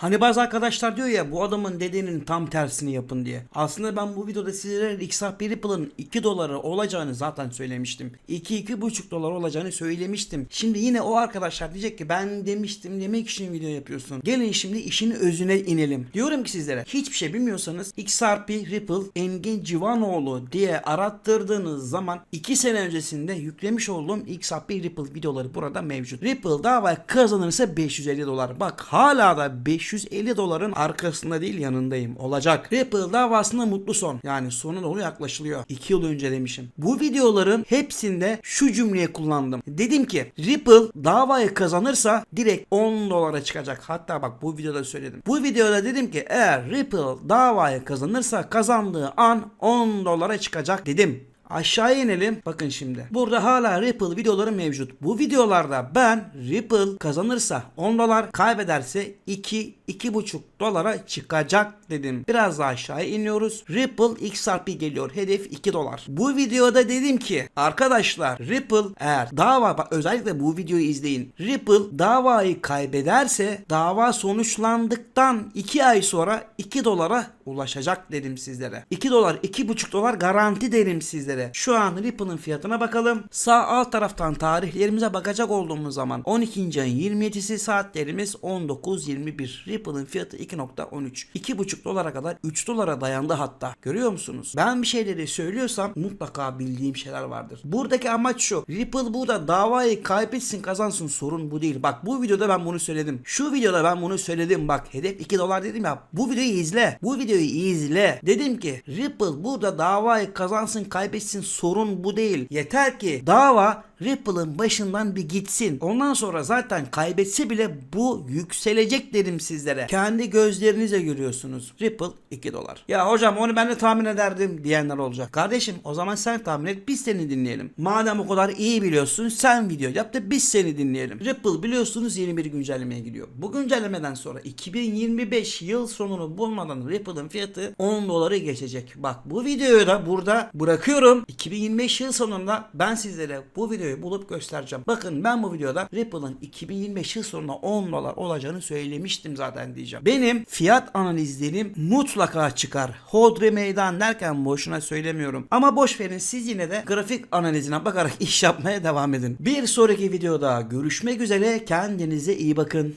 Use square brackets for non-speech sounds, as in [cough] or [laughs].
Hani bazı arkadaşlar diyor ya bu adamın dediğinin tam tersini yapın diye. Aslında ben bu videoda sizlere XRP Ripple'ın 2 doları olacağını zaten söylemiştim. 2-2,5 dolar olacağını söylemiştim. Şimdi yine o arkadaşlar diyecek ki ben demiştim demek için video yapıyorsun. Gelin şimdi işin özüne inelim. Diyorum ki sizlere hiçbir şey bilmiyorsanız XRP Ripple Engin Civanoğlu diye arattırdığınız zaman 2 sene öncesinde yüklemiş olduğum XRP Ripple videoları burada mevcut. Ripple davayı kazanırsa 550 dolar. Bak hala da 550 doların arkasında değil yanındayım. Olacak. Ripple davasında mutlu son. Yani sona doğru yaklaşılıyor. 2 yıl önce demişim. Bu videoların hepsinde şu cümleyi kullandım. Dedim ki Ripple davayı kazanırsa direkt 10 dolara çıkacak. Hatta bak bu videoda söyledim. Bu videoda dedim ki eğer Ripple davayı kazanırsa kazandığı an 10 dolara çıkacak dedim. Aşağı inelim. Bakın şimdi. Burada hala Ripple videoları mevcut. Bu videolarda ben Ripple kazanırsa 10 dolar, kaybederse 2 2,5 dolara çıkacak dedim. Biraz daha aşağı iniyoruz. Ripple XRP geliyor. Hedef 2 dolar. Bu videoda dedim ki arkadaşlar Ripple eğer dava bak özellikle bu videoyu izleyin. Ripple davayı kaybederse dava sonuçlandıktan 2 ay sonra 2 dolara ulaşacak dedim sizlere. 2 dolar 2,5 dolar garanti derim sizlere. Şu an Ripple'ın fiyatına bakalım. Sağ alt taraftan tarihlerimize bakacak olduğumuz zaman 12. ayın 27'si saatlerimiz 19.21. Ripple'ın fiyatı 2.13. 2,5 dolara kadar 3 dolara dayandı hatta. Görüyor musunuz? Ben bir şeyleri söylüyorsam mutlaka bildiğim şeyler vardır. Buradaki amaç şu. Ripple burada davayı kaybetsin kazansın sorun bu değil. Bak bu videoda ben bunu söyledim. Şu videoda ben bunu söyledim. Bak hedef 2 dolar dedim ya. Bu videoyu izle. Bu videoyu izle. Dedim ki Ripple burada davayı kazansın kaybetsin sorun bu değil. Yeter ki dava Ripple'ın başından bir gitsin. Ondan sonra zaten kaybetse bile bu yükselecek dedim sizlere. Kendi gözlerinizle görüyorsunuz. Ripple 2 dolar. Ya hocam onu ben de tahmin ederdim diyenler olacak. Kardeşim o zaman sen tahmin et biz seni dinleyelim. Madem o kadar iyi biliyorsun sen video yap da biz seni dinleyelim. Ripple biliyorsunuz yeni bir güncellemeye gidiyor. Bu güncellemeden sonra 2025 yıl sonunu bulmadan Ripple'ın fiyatı 10 doları geçecek. Bak bu videoyu da burada bırakıyorum. 2025 yıl sonunda ben sizlere bu videoyu bulup göstereceğim. Bakın ben bu videoda Ripple'ın 2025 yıl sonunda 10 dolar olacağını söylemiştim zaten diyeceğim. Benim fiyat analizlerim mutlaka çıkar. Hodri meydan derken boşuna söylemiyorum. Ama boş verin siz yine de grafik analizine bakarak [laughs] iş yapmaya devam edin. Bir sonraki videoda görüşmek üzere kendinize iyi bakın.